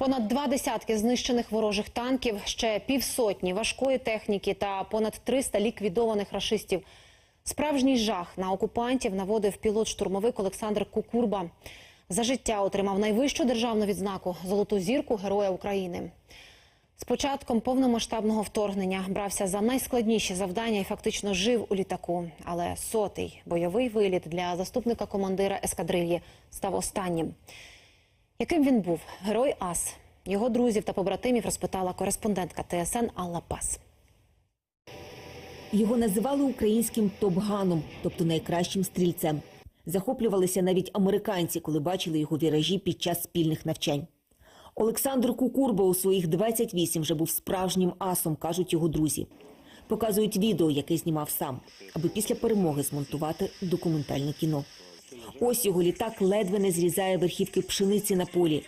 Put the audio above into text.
Понад два десятки знищених ворожих танків, ще півсотні важкої техніки та понад 300 ліквідованих рашистів. Справжній жах на окупантів наводив пілот-штурмовик Олександр Кукурба. За життя отримав найвищу державну відзнаку золоту зірку Героя України. З початком повномасштабного вторгнення брався за найскладніші завдання і фактично жив у літаку. Але сотий бойовий виліт для заступника командира ескадрильї став останнім. Яким він був? Герой Ас. Його друзів та побратимів розпитала кореспондентка ТСН Алла Пас. Його називали українським топ-ганом, тобто найкращим стрільцем. Захоплювалися навіть американці, коли бачили його віражі під час спільних навчань. Олександр Кукурба у своїх 28 вже був справжнім асом, кажуть його друзі. Показують відео, яке знімав сам, аби після перемоги змонтувати документальне кіно. Ось його літак ледве не зрізає верхівки пшениці на полі.